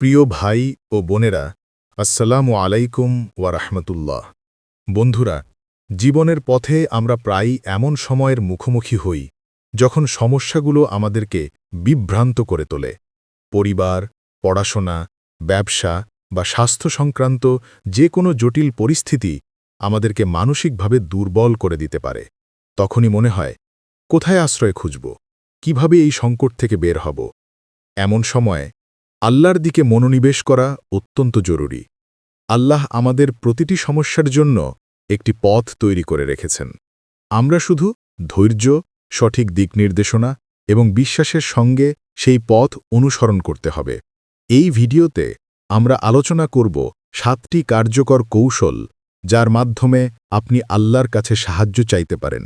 প্রিয় ভাই ও বোনেরা, আসসালামু আলাইকুম ওয়া রাহমাতুল্লাহ। বন্ধুরা, জীবনের পথে আমরা প্রায়ই এমন সময়ের মুখোমুখি হই, যখন সমস্যাগুলো আমাদেরকে বিভ্রান্ত করে তোলে। পরিবার, পড়াশোনা, ব্যবসা বা স্বাস্থ্য সংক্রান্ত যে কোনো জটিল পরিস্থিতি আমাদেরকে মানসিকভাবে দুর্বল করে দিতে পারে। তখনই মনে হয়, কোথায় আশ্রয় খুঁজব? কীভাবে এই সংকট থেকে বের হব? এমন সময় আল্লাহর দিকে মনোনিবেশ করা অত্যন্ত জরুরি। আল্লাহ আমাদের প্রতিটি সমস্যার জন্য একটি পথ তৈরি করে রেখেছেন। আমরা শুধু ধৈর্য, সঠিক দিক নির্দেশনা এবং বিশ্বাসের সঙ্গে সেই পথ অনুসরণ করতে হবে। এই ভিডিওতে আমরা আলোচনা করব সাতটি কার্যকর কৌশল যার মাধ্যমে আপনি আল্লাহর কাছে সাহায্য চাইতে পারেন।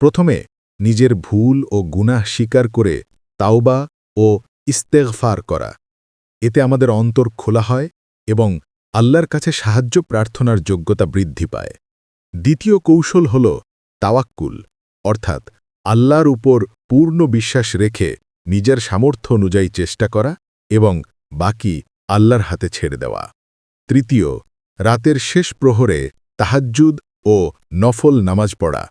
প্রথমে, নিজের ভুল ও গুনাহ স্বীকার করে তাওবা ও ইস্তেগফার করা। এতে আমাদের অন্তর খোলা হয় এবং আল্লাহর কাছে সাহায্য প্রার্থনার যোগ্যতা বৃদ্ধি পায়। দ্বিতীয় কৌশল হল তাওয়াক্কুল, অর্থাৎ আল্লাহর উপর পূর্ণ বিশ্বাস রেখে নিজের সামর্থ্য অনুযায়ী চেষ্টা করা এবং বাকি আল্লাহর হাতে ছেড়ে দেওয়া। তৃতীয়, রাতের শেষ প্রহরে তাহাজ্জুদ ও নফল নামাজ পড়া,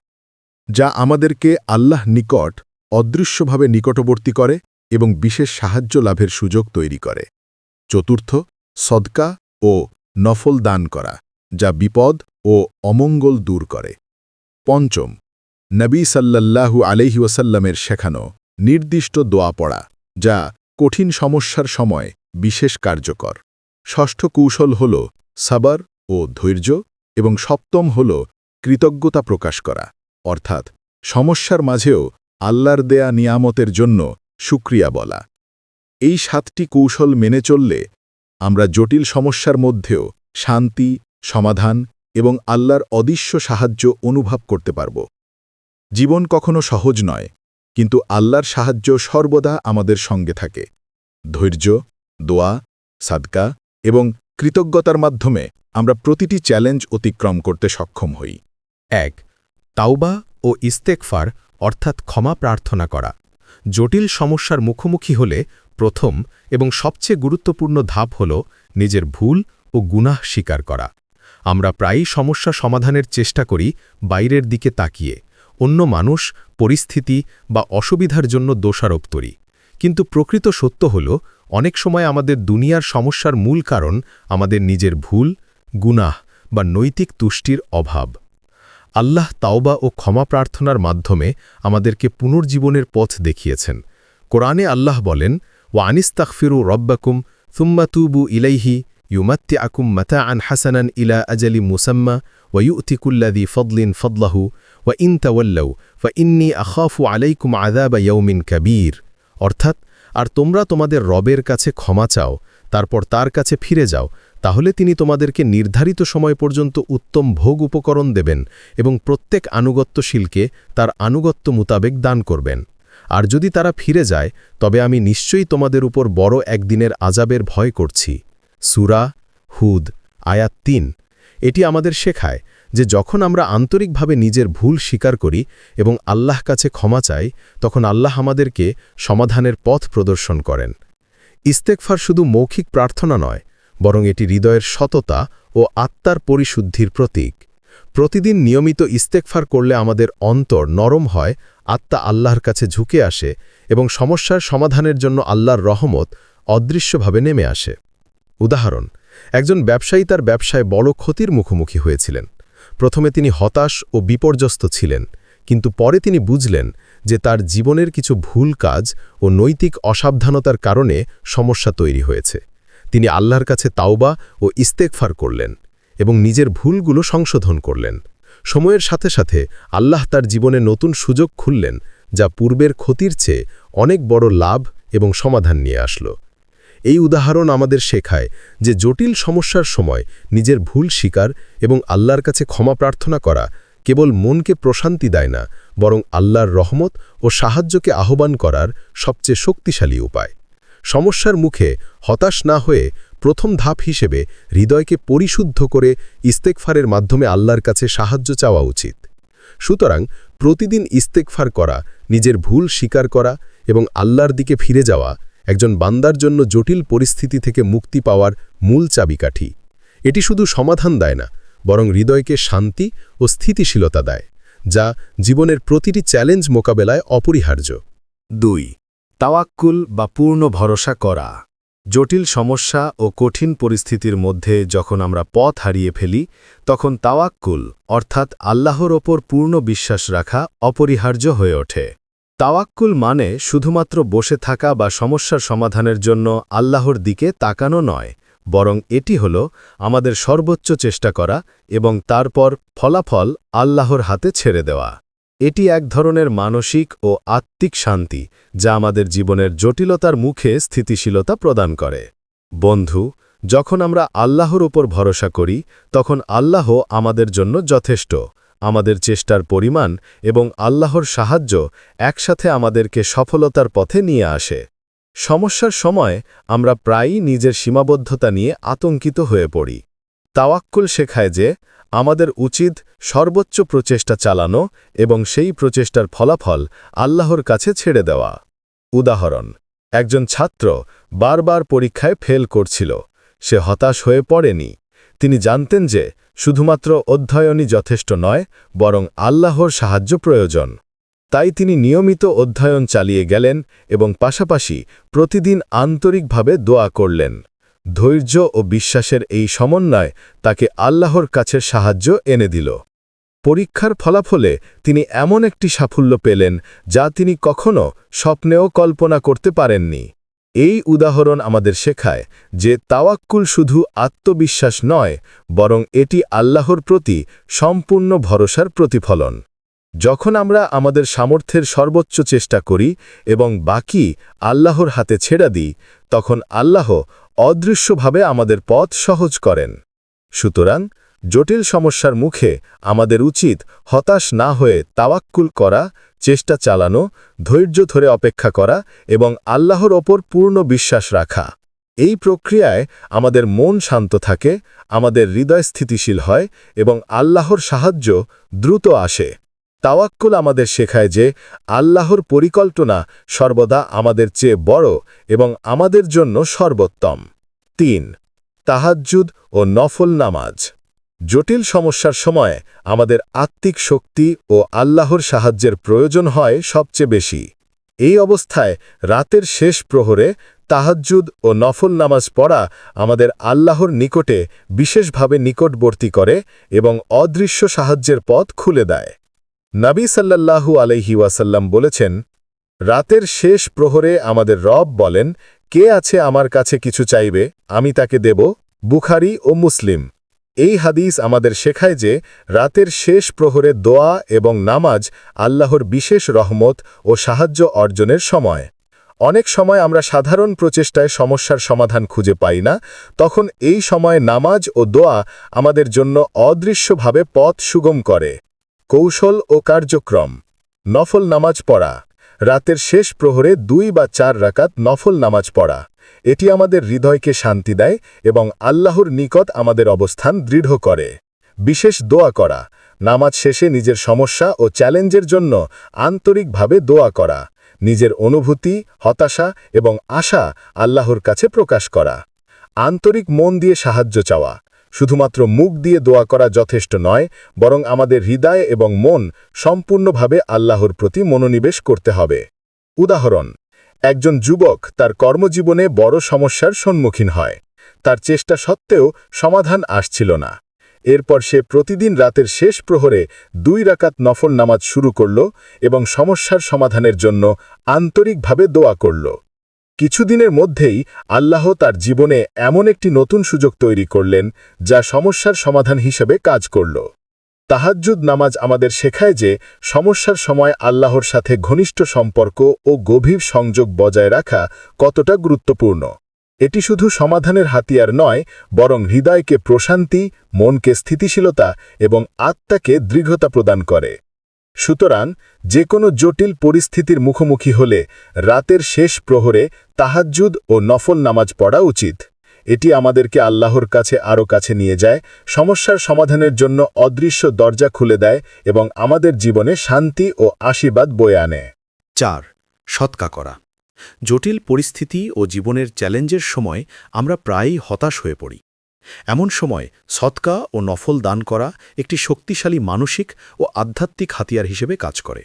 যা আমাদেরকে আল্লাহ নিকট অদৃশ্যভাবে নিকটবর্তী করে এবং বিশেষ সাহায্য লাভের সুযোগ তৈরি করে। চতুর্থ, সদকা ও নফল দান করা, যা বিপদ ও অমঙ্গল দূর করে। পঞ্চম, নবী সাল্লাল্লাহু আলহি ওয়াসাল্লামের শেখানো, নির্দিষ্ট দোয়া পড়া, যা কঠিন সমস্যার সময় বিশেষ কার্যকর। ষষ্ঠ কৌশল হল সাবার ও ধৈর্য এবং সপ্তম হল কৃতজ্ঞতা প্রকাশ করা, অর্থাৎ সমস্যার মাঝেও আল্লাহর দেয়া নিয়ামতের জন্য সুক্রিয়া বলা। এই সাতটি কৌশল মেনে চললে আমরা জটিল সমস্যার মধ্যেও শান্তি, সমাধান এবং আল্লাহর অদৃশ্য সাহায্য অনুভব করতে পারব। জীবন কখনো সহজ নয়, কিন্তু আল্লাহর সাহায্য সর্বদা আমাদের সঙ্গে থাকে। ধৈর্য, দোয়া, সাদকা এবং কৃতজ্ঞতার মাধ্যমে আমরা প্রতিটি চ্যালেঞ্জ অতিক্রম করতে সক্ষম হই। এক, তাওবা ও ইস্তেকফার অর্থাৎ ক্ষমা প্রার্থনা করা। জটিল সমস্যার মুখোমুখি হলে প্রথম এবং সবচেয়ে গুরুত্বপূর্ণ ধাপ হল নিজের ভুল ও গুনাহ স্বীকার করা। আমরা প্রায়ই সমস্যা সমাধানের চেষ্টা করি বাইরের দিকে তাকিয়ে। অন্য মানুষ, পরিস্থিতি বা অসুবিধার জন্য দোষারোপ করি। কিন্তু প্রকৃত সত্য হল, অনেক সময় আমাদের দুনিয়ার সমস্যার মূল কারণ আমাদের নিজের ভুল, গুনাহ বা নৈতিক তুষ্টির অভাব। আল্লাহ তাওবা ও ক্ষমা প্রার্থনার মাধ্যমে আমাদেরকে পুনর্জীবনের পথ দেখিয়েছেন। কোরআনে আল্লাহ বলেন ও আনিস্তাকফিরু রব্বাকুম তুম্মাতুবু ইলাইহি ইউমাত্তি আকুম মাতা আন হাসানান ইলা আজালি মুসাম্মা ওয়ুতিকুল্লাদি ফদলিন ফদলাহু ওয়া ইন তাওয়াল্লাউ ফা ইন্নি আখাফু আলাইকুম আদাবা ইয়ৌমিন কাবীর অর্থাৎ, আর তোমরা তোমাদের রবের কাছে ক্ষমা চাও, তারপর তার কাছে ফিরে যাও, তাহলে তিনি তোমাদেরকে নির্ধারিত সময় পর্যন্ত উত্তম ভোগ উপকরণ দেবেন এবং প্রত্যেক আনুগত্যশীলকে তার আনুগত্য মোতাবেক দান করবেন। আর যদি তারা ফিরে যায়, তবে আমি নিশ্চয়ই তোমাদের উপর বড় একদিনের আজাবের ভয় করছি। সুরা হুদ, আয়াত তিন। এটি আমাদের শেখায় যে যখন আমরা আন্তরিকভাবে নিজের ভুল স্বীকার করি এবং আল্লাহ কাছে ক্ষমা চাই, তখন আল্লাহ আমাদেরকে সমাধানের পথ প্রদর্শন করেন। ইস্তেকফার শুধু মৌখিক প্রার্থনা নয়, বরং এটি হৃদয়ের সততা ও আত্মার পরিশুদ্ধির প্রতীক। প্রতিদিন নিয়মিত ইস্তেকফার করলে আমাদের অন্তর নরম হয়, আত্মা আল্লাহর কাছে ঝুঁকে আসে এবং সমস্যার সমাধানের জন্য আল্লাহর রহমত অদৃশ্যভাবে নেমে আসে। উদাহরণ, একজন ব্যবসায়ী তার ব্যবসায় বড় ক্ষতির মুখোমুখি হয়েছিলেন। প্রথমে তিনি হতাশ ও বিপর্যস্ত ছিলেন, কিন্তু পরে তিনি বুঝলেন যে তার জীবনের কিছু ভুল কাজ ও নৈতিক অসাবধানতার কারণে সমস্যা তৈরি হয়েছে। তিনি আল্লাহর কাছে তাওবা ও ইস্তেকফার করলেন। এবং নিজের ভুলগুলো সংশোধন করলেন। সময়ের সাথে সাথে আল্লাহ তার জীবনে নতুন সুযোগ খুললেন, যা পূর্বের ক্ষতির চেয়ে অনেক বড় লাভ এবং সমাধান নিয়ে আসলো। এই উদাহরণ আমাদের শেখায় যে জটিল সমস্যার সময় নিজের ভুল স্বীকার এবং আল্লাহর কাছে ক্ষমা প্রার্থনা করা কেবল মনকে প্রশান্তি দেয় না, বরং আল্লাহর রহমত ও সাহায্যকে আহ্বান করার সবচেয়ে শক্তিশালী উপায়। সমস্যার মুখে হতাশ না হয়ে প্রথম ধাপ হিসেবে হৃদয়কে পরিশুদ্ধ করে ইস্তেকফারের মাধ্যমে আল্লাহর কাছে সাহায্য চাওয়া উচিত। সুতরাং প্রতিদিন ইস্তেকফার করা, নিজের ভুল স্বীকার করা এবং আল্লাহর দিকে ফিরে যাওয়া একজন বান্দার জন্য জটিল পরিস্থিতি থেকে মুক্তি পাওয়ার মূল চাবিকাঠি। এটি শুধু সমাধান দেয় না, বরং হৃদয়কে শান্তি ও স্থিতিশীলতা দেয়, যা জীবনের প্রতিটি চ্যালেঞ্জ মোকাবেলায় অপরিহার্য। দুই, তাওয়াক্কুল বা পূর্ণ ভরসা করা। জটিল সমস্যা ও কঠিন পরিস্থিতির মধ্যে যখন আমরা পথ হারিয়ে ফেলি, তখন তাওয়াক্কুল, অর্থাৎ আল্লাহর ওপর পূর্ণ বিশ্বাস রাখা, অপরিহার্য হয়ে ওঠে। তাওয়াক্কুল মানে শুধুমাত্র বসে থাকা বা সমস্যার সমাধানের জন্য আল্লাহর দিকে তাকানো নয়, বরং এটি হল আমাদের সর্বোচ্চ চেষ্টা করা এবং তারপর ফলাফল আল্লাহর হাতে ছেড়ে দেওয়া। এটি এক ধরনের মানসিক ও আত্মিক শান্তি, যা আমাদের জীবনের জটিলতার মুখে স্থিতিশীলতা প্রদান করে। বন্ধু, যখন আমরা আল্লাহর উপর ভরসা করি, তখন আল্লাহ আমাদের জন্য যথেষ্ট। আমাদের চেষ্টার পরিমাণ এবং আল্লাহর সাহায্য একসাথে আমাদেরকে সফলতার পথে নিয়ে আসে। সমস্যার সময় আমরা প্রায়ই নিজের সীমাবদ্ধতা নিয়ে আতঙ্কিত হয়ে পড়ি। তাওয়াক্কুল শেখায় যে, আমাদের উচিত সর্বোচ্চ প্রচেষ্টা চালানো এবং সেই প্রচেষ্টার ফলাফল আল্লাহর কাছে ছেড়ে দেওয়া। উদাহরণ, একজন ছাত্র বারবার পরীক্ষায় ফেল করছিল, সে হতাশ হয়ে পড়েনি। তিনি জানতেন যে, শুধুমাত্র অধ্যয়নই যথেষ্ট নয়, বরং আল্লাহর সাহায্য প্রয়োজন। তাই তিনি নিয়মিত অধ্যয়ন চালিয়ে গেলেন এবং পাশাপাশি প্রতিদিন আন্তরিকভাবে দোয়া করলেন। ধৈর্য ও বিশ্বাসের এই সমন্বয় তাকে আল্লাহর কাছে সাহায্য এনে দিল। পরীক্ষার ফলাফলে তিনি এমন একটি সাফল্য পেলেন যা তিনি কখনো স্বপ্নেও কল্পনা করতে পারেননি। এই উদাহরণ আমাদের শেখায় যে তাওয়াক্কুল শুধু আত্মবিশ্বাস নয়, বরং এটি আল্লাহর প্রতি সম্পূর্ণ ভরসার প্রতিফলন। যখন আমরা আমাদের সামর্থ্যের সর্বোচ্চ চেষ্টা করি এবং বাকি আল্লাহর হাতে ছেড়া দিই, তখন আল্লাহ অদৃশ্যভাবে আমাদের পথ সহজ করেন। সুতরাং, জটিল সমস্যার মুখে আমাদের উচিত হতাশ না হয়ে তাওয়াক্কুল করা, চেষ্টা চালানো, ধৈর্য ধরে অপেক্ষা করা এবং আল্লাহর ওপর পূর্ণ বিশ্বাস রাখা। এই প্রক্রিয়ায় আমাদের মন শান্ত থাকে, আমাদের হৃদয় স্থিতিশীল হয় এবং আল্লাহর সাহায্য দ্রুত আসে। তাওয়াক্কুল আমাদের শেখায় যে, আল্লাহর পরিকল্পনা সর্বদা আমাদের চেয়ে বড় এবং আমাদের জন্য সর্বোত্তম। তিন, তাহাজ্জুদ ও নফল নামাজ। জটিল সমস্যার সময় আমাদের আত্মিক শক্তি ও আল্লাহর সাহায্যের প্রয়োজন হয় সবচেয়ে বেশি। এই অবস্থায় রাতের শেষ প্রহরে তাহাজ্জুদ ও নফল নামাজ পড়া আমাদের আল্লাহর নিকটে বিশেষভাবে নিকটবর্তী করে এবং অদৃশ্য সাহায্যের পথ খুলে দেয়। নবী সাল্লাল্লাহু আলহি ওয়াসাল্লাম বলেছেন, রাতের শেষ প্রহরে আমাদের রব বলেন, কে আছে আমার কাছে কিছু চাইবে, আমি তাকে দেব, বুখারি ও মুসলিম। এই হাদিস আমাদের শেখায় যে, রাতের শেষ প্রহরে দোয়া এবং নামাজ আল্লাহর বিশেষ রহমত ও সাহায্য অর্জনের সময়। অনেক সময় আমরা সাধারণ প্রচেষ্টায় সমস্যার সমাধান খুঁজে পাই না, তখন এই সময় নামাজ ও দোয়া আমাদের জন্য অদৃশ্যভাবে পথ সুগম করে। কৌশল ও কার্যক্রম। নফল নামাজ পড়া। রাতের শেষ প্রহরে দুই বা চার রাকাত নফল নামাজ পড়া। এটি আমাদের হৃদয়কে শান্তি দেয় এবং আল্লাহর নিকট আমাদের অবস্থান দৃঢ় করে। বিশেষ দোয়া করা। নামাজ শেষে নিজের সমস্যা ও চ্যালেঞ্জের জন্য আন্তরিকভাবে দোয়া করা। নিজের অনুভূতি, হতাশা এবং আশা আল্লাহর কাছে প্রকাশ করা। আন্তরিক মন দিয়ে সাহায্য চাওয়া। শুধুমাত্র মুখ দিয়ে দোয়া করা যথেষ্ট নয়, বরং আমাদের হৃদয় এবং মন সম্পূর্ণভাবে আল্লাহর প্রতি মনোনিবেশ করতে হবে। উদাহরণ, একজন যুবক তার কর্মজীবনে বড় সমস্যার সম্মুখীন হয়। তার চেষ্টা সত্ত্বেও সমাধান আসছিল না। এরপর সে প্রতিদিন রাতের শেষ প্রহরে দুই রাকাত নফল নামাজ শুরু করল এবং সমস্যার সমাধানের জন্য আন্তরিকভাবে দোয়া করল। কিছুদিনের মধ্যেই আল্লাহ তার জীবনে এমন একটি নতুন সুযোগ তৈরি করলেন, যা সমস্যার সমাধান হিসেবে কাজ করল। তাহাজ্জুদ নামাজ আমাদের শেখায় যে, সমস্যার সময় আল্লাহর সাথে ঘনিষ্ঠ সম্পর্ক ও গভীর সংযোগ বজায় রাখা কতটা গুরুত্বপূর্ণ। এটি শুধু সমাধানের হাতিয়ার নয়, বরং হৃদয়কে প্রশান্তি, মনকে স্থিতিশীলতা এবং আত্মাকে দৃঢ়তা প্রদান করে। সুতরাং যে কোনো জটিল পরিস্থিতির মুখোমুখি হলে রাতের শেষ প্রহরে তাহাজ্জুদ ও নফল নামাজ পড়া উচিত। এটি আমাদেরকে আল্লাহর কাছে আরও কাছে নিয়ে যায়, সমস্যার সমাধানের জন্য অদৃশ্য দরজা খুলে দেয় এবং আমাদের জীবনে শান্তি ও আশীর্বাদ বয়ে আনে। চার, সৎকা করা। জটিল পরিস্থিতি ও জীবনের চ্যালেঞ্জের সময় আমরা প্রায়ই হতাশ হয়ে পড়ি। এমন সময় সৎকা ও নফল দান করা একটি শক্তিশালী মানসিক ও আধ্যাত্মিক হাতিয়ার হিসেবে কাজ করে।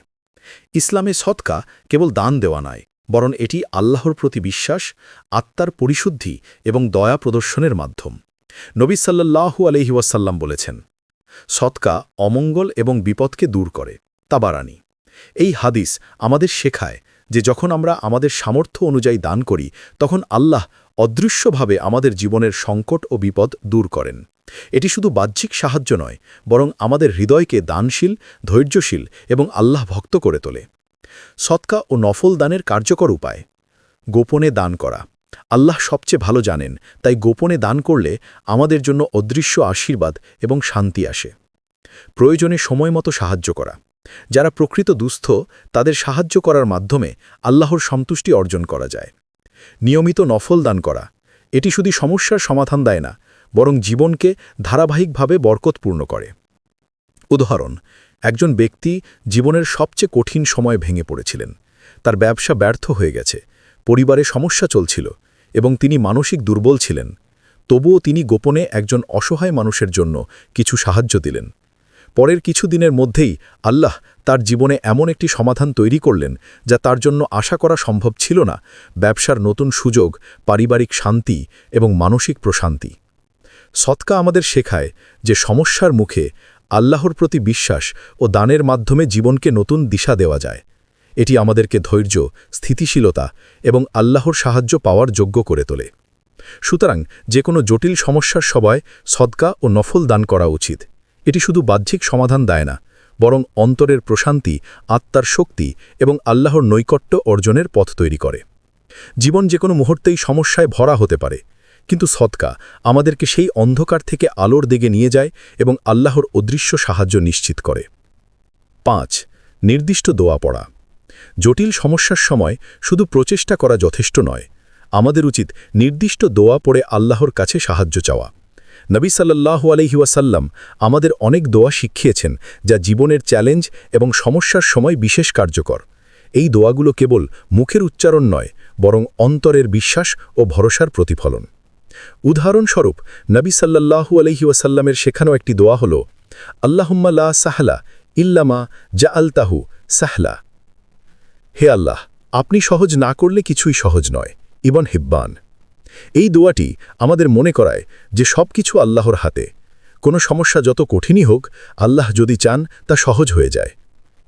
ইসলামে সৎকা কেবল দান দেওয়া নয় বরং এটি আল্লাহর প্রতি বিশ্বাস, আত্মার পরিশুদ্ধি এবং দয়া প্রদর্শনের মাধ্যম। নবী সাল্লাল্লাহু আলহি ওয়াসাল্লাম বলেছেন, সৎকা অমঙ্গল এবং বিপদকে দূর করে। তাবারানি। এই হাদিস আমাদের শেখায় যে যখন আমরা আমাদের সামর্থ্য অনুযায়ী দান করি, তখন আল্লাহ অদৃশ্যভাবে আমাদের জীবনের সংকট ও বিপদ দূর করেন। এটি শুধু বাহ্যিক সাহায্য নয়, বরং আমাদের হৃদয়কে দানশীল, ধৈর্যশীল এবং আল্লাহ ভক্ত করে তোলে। সৎকা ও নফল দানের কার্যকর উপায়। গোপনে দান করা। আল্লাহ সবচেয়ে ভালো জানেন, তাই গোপনে দান করলে আমাদের জন্য অদৃশ্য আশীর্বাদ এবং শান্তি আসে। প্রয়োজনে সময় মতো সাহায্য করা। যারা প্রকৃত দুস্থ, তাদের সাহায্য করার মাধ্যমে আল্লাহর সন্তুষ্টি অর্জন করা যায়। নিয়মিত নফল দান করা, এটি শুধু সমস্যার সমাধান দেয় না, বরং জীবনকে ধারাবাহিকভাবে বরকতপূর্ণ করে। উদাহরণ, একজন ব্যক্তি জীবনের সবচেয়ে কঠিন সময় ভেঙে পড়েছিলেন। তার ব্যবসা ব্যর্থ হয়ে গেছে, পরিবারে সমস্যা চলছিল এবং তিনি মানসিক দুর্বল ছিলেন। তবুও তিনি গোপনে একজন অসহায় মানুষের জন্য কিছু সাহায্য দিলেন। পরের কিছু দিনের মধ্যেই আল্লাহ তার জীবনে এমন একটি সমাধান তৈরি করলেন যা তার জন্য আশা করা সম্ভব ছিল না, ব্যবসার নতুন সুযোগ, পারিবারিক শান্তি এবং মানসিক প্রশান্তি। সৎকা আমাদের শেখায় যে সমস্যার মুখে আল্লাহর প্রতি বিশ্বাস ও দানের মাধ্যমে জীবনকে নতুন দিশা দেওয়া যায়। এটি আমাদেরকে ধৈর্য, স্থিতিশীলতা এবং আল্লাহর সাহায্য পাওয়ার যোগ্য করে তোলে। সুতরাং যে কোনো জটিল সমস্যার সবাই সদকা ও নফল দান করা উচিত। এটি শুধু বাহ্যিক সমাধান দেয় না, বরং অন্তরের প্রশান্তি, আত্মার শক্তি এবং আল্লাহর নৈকট্য অর্জনের পথ তৈরি করে। জীবন যে কোনো মুহূর্তেই সমস্যায় ভরা হতে পারে, কিন্তু সৎকা আমাদেরকে সেই অন্ধকার থেকে আলোর দিকে নিয়ে যায় এবং আল্লাহর অদৃশ্য সাহায্য নিশ্চিত করে। পাঁচ, নির্দিষ্ট দোয়া পড়া। জটিল সমস্যার সময় শুধু প্রচেষ্টা করা যথেষ্ট নয়, আমাদের উচিত নির্দিষ্ট দোয়া পড়ে আল্লাহর কাছে সাহায্য চাওয়া। নবী সাল্লাল্লাহু আলহি ওয়াসাল্লাম আমাদের অনেক দোয়া শিখিয়েছেন, যা জীবনের চ্যালেঞ্জ এবং সমস্যার সময় বিশেষ কার্যকর। এই দোয়াগুলো কেবল মুখের উচ্চারণ নয়, বরং অন্তরের বিশ্বাস ও ভরসার প্রতিফলন। উদাহরণস্বরূপ, নবী সাল্লাল্লাহু আলহি ওয়াসাল্লামের শেখানো একটি দোয়া হল, আল্লাহুম্মা লা সাহলা ইল্লামা জা আলতাহু সাহলা। হে আল্লাহ, আপনি সহজ না করলে কিছুই সহজ নয়, ইবন হিব্বান। এই দোয়াটি আমাদের মনে করায় যে সব কিছু আল্লাহর হাতে। কোনো সমস্যা যত কঠিনই হোক, আল্লাহ যদি চান, তা সহজ হয়ে যায়।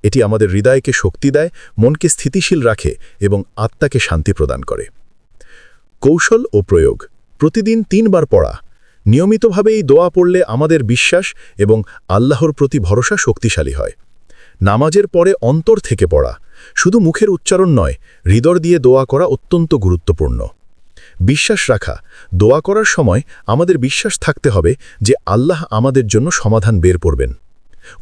এটি আমাদের হৃদয়কে শক্তি দেয়, মনকে স্থিতিশীল রাখে এবং আত্মাকে শান্তি প্রদান করে। কৌশল ও প্রয়োগ। প্রতিদিন তিনবার পড়া। নিয়মিতভাবে এই দোয়া পড়লে আমাদের বিশ্বাস এবং আল্লাহর প্রতি ভরসা শক্তিশালী হয়। নামাজের পরে অন্তর থেকে পড়া। শুধু মুখের উচ্চারণ নয়, হৃদয় দিয়ে দোয়া করা অত্যন্ত গুরুত্বপূর্ণ। বিশ্বাস রাখা, দোয়া করার সময় আমাদের বিশ্বাস থাকতে হবে যে আল্লাহ আমাদের জন্য সমাধান বের করবেন।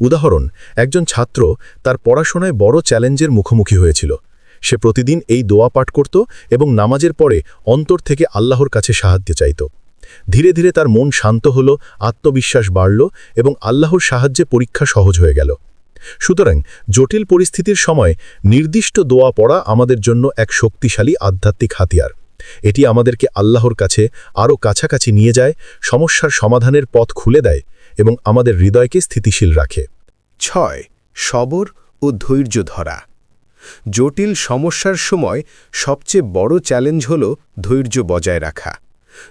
উদাহরণ, একজন ছাত্র তার পড়াশোনায় বড় চ্যালেঞ্জের মুখোমুখি হয়েছিল। সে প্রতিদিন এই দোয়া পাঠ করত এবং নামাজের পরে অন্তর থেকে আল্লাহর কাছে সাহায্য চাইত। ধীরে ধীরে তার মন শান্ত হল, আত্মবিশ্বাস বাড়ল এবং আল্লাহর সাহায্যে পরীক্ষা সহজ হয়ে গেল। সুতরাং জটিল পরিস্থিতির সময় নির্দিষ্ট দোয়া পড়া আমাদের জন্য এক শক্তিশালী আধ্যাত্মিক হাতিয়ার। এটি আমাদেরকে আল্লাহর কাছে আরও কাছাকাছি নিয়ে যায়, সমস্যার সমাধানের পথ খুলে দেয় এবং আমাদের হৃদয়কে স্থিতিশীল রাখে। ছয়, সবর ও ধৈর্য ধরা। জটিল সমস্যার সময় সবচেয়ে বড় চ্যালেঞ্জ হল ধৈর্য বজায় রাখা।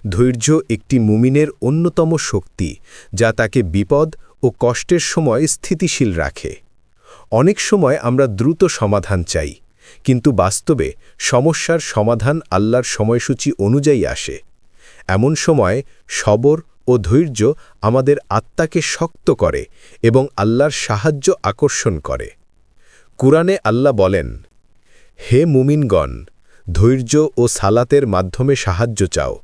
ধৈর্য একটি মুমিনের অন্যতম শক্তি, যা তাকে বিপদ ও কষ্টের সময় স্থিতিশীল রাখে। অনেক সময় আমরা দ্রুত সমাধান চাই কিন্তু বাস্তবে সমস্যার সমাধান আল্লাহর সময়সূচি অনুযায়ী আসে। এমন সময় সবর ও ধৈর্য আমাদের আত্মাকে শক্ত করে এবং আল্লাহর সাহায্য আকর্ষণ করে। কুরআনে আল্লাহ বলেন, হে মুমিনগণ, ধৈর্য ও সালাতের মাধ্যমে সাহায্য চাও।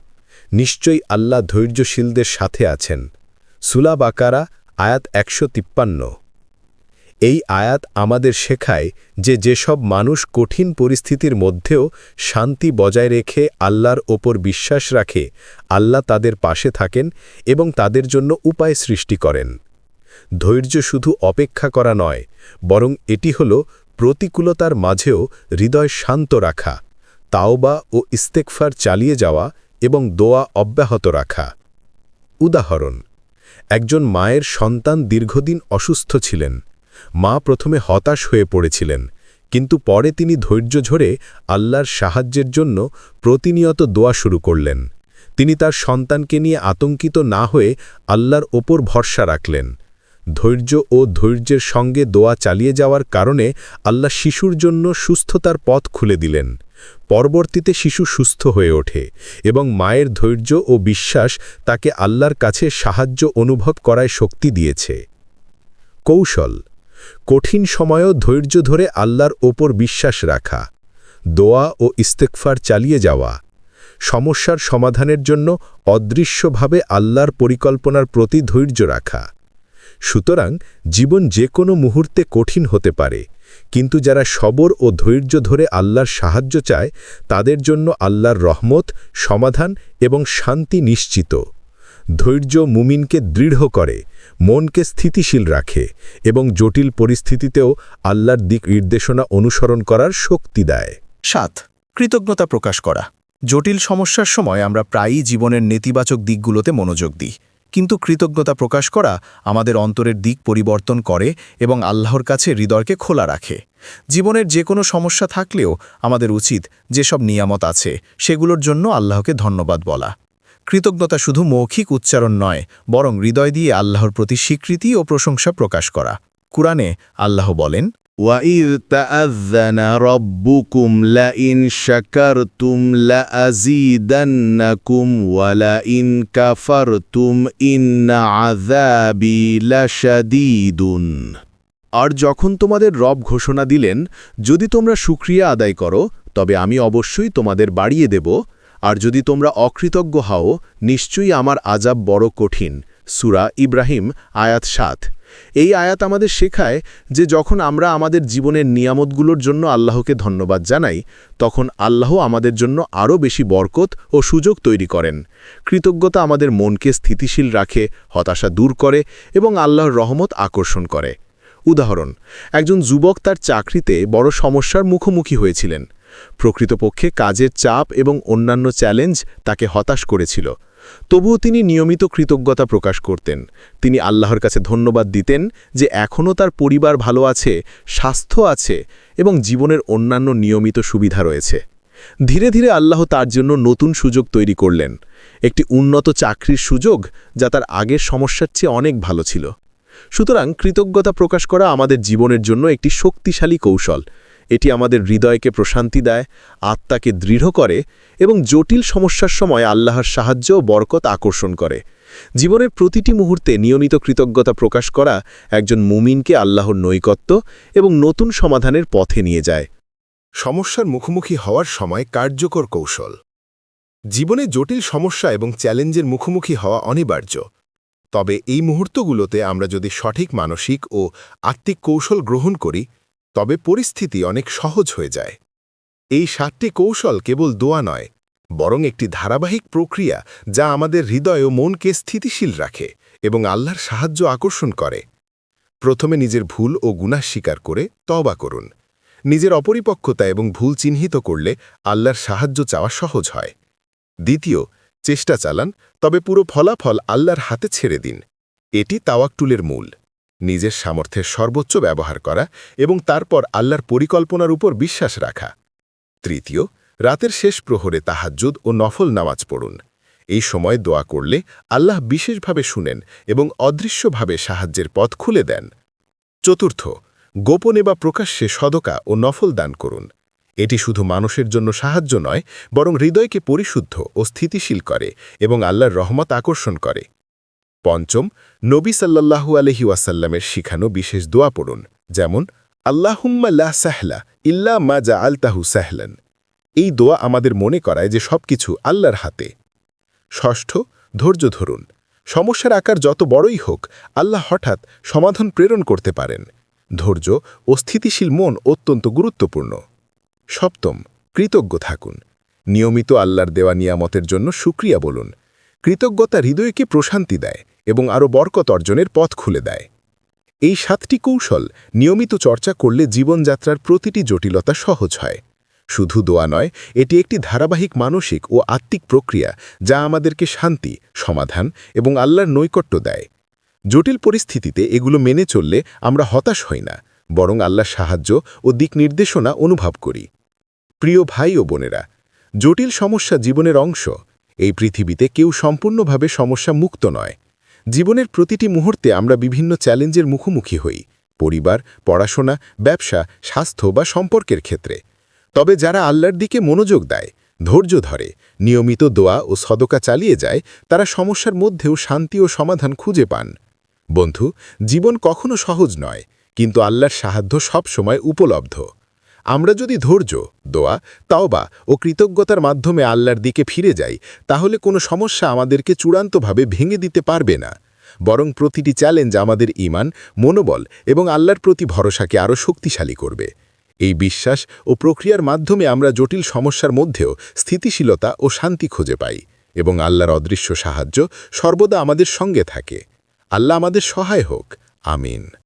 নিশ্চয়ই আল্লাহ ধৈর্যশীলদের সাথে আছেন। সুলা বাকারা, আয়াত একশো তিপ্পান্ন। এই আয়াত আমাদের শেখায় যে যেসব মানুষ কঠিন পরিস্থিতির মধ্যেও শান্তি বজায় রেখে আল্লাহর ওপর বিশ্বাস রাখে, আল্লাহ তাদের পাশে থাকেন এবং তাদের জন্য উপায় সৃষ্টি করেন। ধৈর্য শুধু অপেক্ষা করা নয়, বরং এটি হল প্রতিকূলতার মাঝেও হৃদয় শান্ত রাখা, তাওবা ও ইস্তেকফার চালিয়ে যাওয়া এবং দোয়া অব্যাহত রাখা। উদাহরণ, একজন মায়ের সন্তান দীর্ঘদিন অসুস্থ ছিলেন মা প্রথমে হতাশ হয়ে পড়েছিলেন, কিন্তু পরে তিনি ধৈর্য ঝরে আল্লাহর সাহায্যের জন্য প্রতিনিয়ত দোয়া শুরু করলেন। তিনি তার সন্তানকে নিয়ে আতঙ্কিত না হয়ে আল্লাহর ওপর ভরসা রাখলেন। ধৈর্য ও ধৈর্যের সঙ্গে দোয়া চালিয়ে যাওয়ার কারণে আল্লাহ শিশুর জন্য সুস্থতার পথ খুলে দিলেন। পরবর্তীতে শিশু সুস্থ হয়ে ওঠে এবং মায়ের ধৈর্য ও বিশ্বাস তাকে আল্লাহর কাছে সাহায্য অনুভব করায় শক্তি দিয়েছে। কৌশল কঠিন সময়ও ধৈর্য ধরে আল্লাহর ওপর বিশ্বাস রাখা, দোয়া ও ইস্তেকফার চালিয়ে যাওয়া, সমস্যার সমাধানের জন্য অদৃশ্যভাবে আল্লাহর পরিকল্পনার প্রতি ধৈর্য রাখা। সুতরাং জীবন যে কোনো মুহূর্তে কঠিন হতে পারে, কিন্তু যারা সবর ও ধৈর্য ধরে আল্লাহর সাহায্য চায়, তাদের জন্য আল্লাহর রহমত, সমাধান এবং শান্তি নিশ্চিত। ধৈর্য মুমিনকে দৃঢ় করে মনকে স্থিতিশীল রাখে এবং জটিল পরিস্থিতিতেও আল্লাহর দিক নির্দেশনা অনুসরণ করার শক্তি দেয়। সাত, কৃতজ্ঞতা প্রকাশ করা। জটিল সমস্যার সময় আমরা প্রায়ই জীবনের নেতিবাচক দিকগুলোতে মনোযোগ দিই। কিন্তু কৃতজ্ঞতা প্রকাশ করা আমাদের অন্তরের দিক পরিবর্তন করে এবং আল্লাহর কাছে হৃদয়কে খোলা রাখে। জীবনের যে কোনো সমস্যা থাকলেও আমাদের উচিত যেসব নিয়ামত আছে সেগুলোর জন্য আল্লাহকে ধন্যবাদ বলা। কৃতজ্ঞতা শুধু মৌখিক উচ্চারণ নয় বরং হৃদয় দিয়ে আল্লাহর প্রতি স্বীকৃতি ও প্রশংসা প্রকাশ করা কুরআনে আল্লাহ বলেন وَإِذْ تَأَذَّنَ رَبُّكُمْ لَئِنْ شَكَرْتُمْ لَأَزِيدَنَّكُمْ وَلَئِنْ كَفَرْتُمْ إِنَّ عَذَابِي لَشَدِيدٌ আর যখন তোমাদের রব ঘোষণা দিলেন যদি তোমরা সুক্রিয়া আদায় করো তবে আমি অবশ্যই তোমাদের বাড়িয়ে দেব আর যদি তোমরা অকৃতজ্ঞ হও, নিশ্চয়ই আমার আজাব বড় কঠিন। সুরা ইব্রাহিম, আয়াত সাত। এই আয়াত আমাদের শেখায় যে যখন আমরা আমাদের জীবনের নিয়ামতগুলোর জন্য আল্লাহকে ধন্যবাদ জানাই, তখন আল্লাহ আমাদের জন্য আরও বেশি বরকত ও সুযোগ তৈরি করেন। কৃতজ্ঞতা আমাদের মনকে স্থিতিশীল রাখে, হতাশা দূর করে এবং আল্লাহর রহমত আকর্ষণ করে। উদাহরণ, একজন যুবক তার চাকরিতে বড় সমস্যার মুখোমুখি হয়েছিলেন। প্রকৃতপক্ষে কাজের চাপ এবং অন্যান্য চ্যালেঞ্জ তাকে হতাশ করেছিল। তবুও তিনি নিয়মিত কৃতজ্ঞতা প্রকাশ করতেন। তিনি আল্লাহর কাছে ধন্যবাদ দিতেন যে এখনও তার পরিবার ভালো আছে, স্বাস্থ্য আছে এবং জীবনের অন্যান্য নিয়মিত সুবিধা রয়েছে। ধীরে ধীরে আল্লাহ তার জন্য নতুন সুযোগ তৈরি করলেন। একটি উন্নত চাকরির সুযোগ যা তার আগের সমস্যার চেয়ে অনেক ভালো ছিল। সুতরাং কৃতজ্ঞতা প্রকাশ করা আমাদের জীবনের জন্য একটি শক্তিশালী কৌশল। এটি আমাদের হৃদয়কে প্রশান্তি দেয়, আত্মাকে দৃঢ় করে এবং জটিল সমস্যার সময় আল্লাহর সাহায্য ও বরকত আকর্ষণ করে। জীবনের প্রতিটি মুহূর্তে নিয়মিত কৃতজ্ঞতা প্রকাশ করা একজন মুমিনকে আল্লাহর নৈকত্য এবং নতুন সমাধানের পথে নিয়ে যায়। সমস্যার মুখোমুখি হওয়ার সময় কার্যকর কৌশল। জীবনে জটিল সমস্যা এবং চ্যালেঞ্জের মুখোমুখি হওয়া অনিবার্য। তবে এই মুহূর্তগুলোতে আমরা যদি সঠিক মানসিক ও আত্মিক কৌশল গ্রহণ করি তবে পরিস্থিতি অনেক সহজ হয়ে যায়। এই সাতটি কৌশল কেবল দোয়া নয়, বরং একটি ধারাবাহিক প্রক্রিয়া যা আমাদের হৃদয় ও মনকে স্থিতিশীল রাখে এবং আল্লাহর সাহায্য আকর্ষণ করে। প্রথমে নিজের ভুল ও গুনাহ স্বীকার করে তবা করুন। নিজের অপরিপক্কতা এবং ভুল চিহ্নিত করলে আল্লাহর সাহায্য চাওয়া সহজ হয়। দ্বিতীয়, চেষ্টা চালান, তবে পুরো ফলাফল আল্লাহর হাতে ছেড়ে দিন। এটি তাওয়াক্টুলের মূল। নিজের সামর্থ্যের সর্বোচ্চ ব্যবহার করা এবং তারপর আল্লাহর পরিকল্পনার উপর বিশ্বাস রাখা। তৃতীয়, রাতের শেষ প্রহরে তাহাজ্জুদ ও নফল নামাজ পড়ুন। এই সময় দোয়া করলে আল্লাহ বিশেষভাবে শুনেন এবং অদৃশ্যভাবে সাহায্যের পথ খুলে দেন। চতুর্থ, গোপনে বা প্রকাশ্যে সদকা ও নফল দান করুন। এটি শুধু মানুষের জন্য সাহায্য নয়, বরং হৃদয়কে পরিশুদ্ধ ও স্থিতিশীল করে এবং আল্লাহর রহমত আকর্ষণ করে। পঞ্চম, নবী সাল্লাল্লাহু আলহি ওয়াসাল্লামের শিখানো বিশেষ দোয়া পড়ুন, যেমন, আল্লাহুম্মা লা সাহলা ইল্লা মা জা আলতাহু সাহলান। এই দোয়া আমাদের মনে করায় যে সবকিছু আল্লাহর হাতে। ষষ্ঠ, ধৈর্য ধরুন। সমস্যার আকার যত বড়ই হোক, আল্লাহ হঠাৎ সমাধান প্রেরণ করতে পারেন। ধৈর্য ও স্থিতিশীল মন অত্যন্ত গুরুত্বপূর্ণ। সপ্তম, কৃতজ্ঞ থাকুন। নিয়মিত আল্লাহর দেওয়া নিয়ামতের জন্য সুক্রিয়া বলুন। কৃতজ্ঞতা হৃদয়কে প্রশান্তি দেয়। এবং আরও বরকত অর্জনের পথ খুলে দেয়। এই সাতটি কৌশল নিয়মিত চর্চা করলে জীবনযাত্রার প্রতিটি জটিলতা সহজ হয়। শুধু দোয়া নয়, এটি একটি ধারাবাহিক মানসিক ও আত্মিক প্রক্রিয়া যা আমাদেরকে শান্তি, সমাধান এবং আল্লাহর নৈকট্য দেয়। জটিল পরিস্থিতিতে এগুলো মেনে চললে আমরা হতাশ হই না, বরং আল্লাহর সাহায্য ও দিক নির্দেশনা অনুভব করি। প্রিয় ভাই ও বোনেরা, জটিল সমস্যা জীবনের অংশ। এই পৃথিবীতে কেউ সম্পূর্ণভাবে সমস্যা মুক্ত নয়। জীবনের প্রতিটি মুহূর্তে আমরা বিভিন্ন চ্যালেঞ্জের মুখোমুখি হই, পরিবার, পড়াশোনা, ব্যবসা, স্বাস্থ্য বা সম্পর্কের ক্ষেত্রে। তবে যারা আল্লাহর দিকে মনোযোগ দেয়, ধৈর্য ধরে, নিয়মিত দোয়া ও সদকা চালিয়ে যায়, তারা সমস্যার মধ্যেও শান্তি ও সমাধান খুঁজে পান। বন্ধু, জীবন কখনো সহজ নয়, কিন্তু আল্লাহর সাহায্য সব সময় উপলব্ধ। আমরা যদি ধৈর্য, দোয়া, তাওবা ও কৃতজ্ঞতার মাধ্যমে আল্লাহর দিকে ফিরে যাই, তাহলে কোনো সমস্যা আমাদেরকে চূড়ান্তভাবে ভেঙে দিতে পারবে না। বরং প্রতিটি চ্যালেঞ্জ আমাদের ইমান মনোবল এবং আল্লাহর প্রতি ভরসাকে আরও শক্তিশালী করবে। এই বিশ্বাস ও প্রক্রিয়ার মাধ্যমে আমরা জটিল সমস্যার মধ্যেও স্থিতিশীলতা ও শান্তি খুঁজে পাই এবং আল্লাহর অদৃশ্য সাহায্য সর্বদা আমাদের সঙ্গে থাকে। আল্লাহ আমাদের সহায় হোক। আমিন।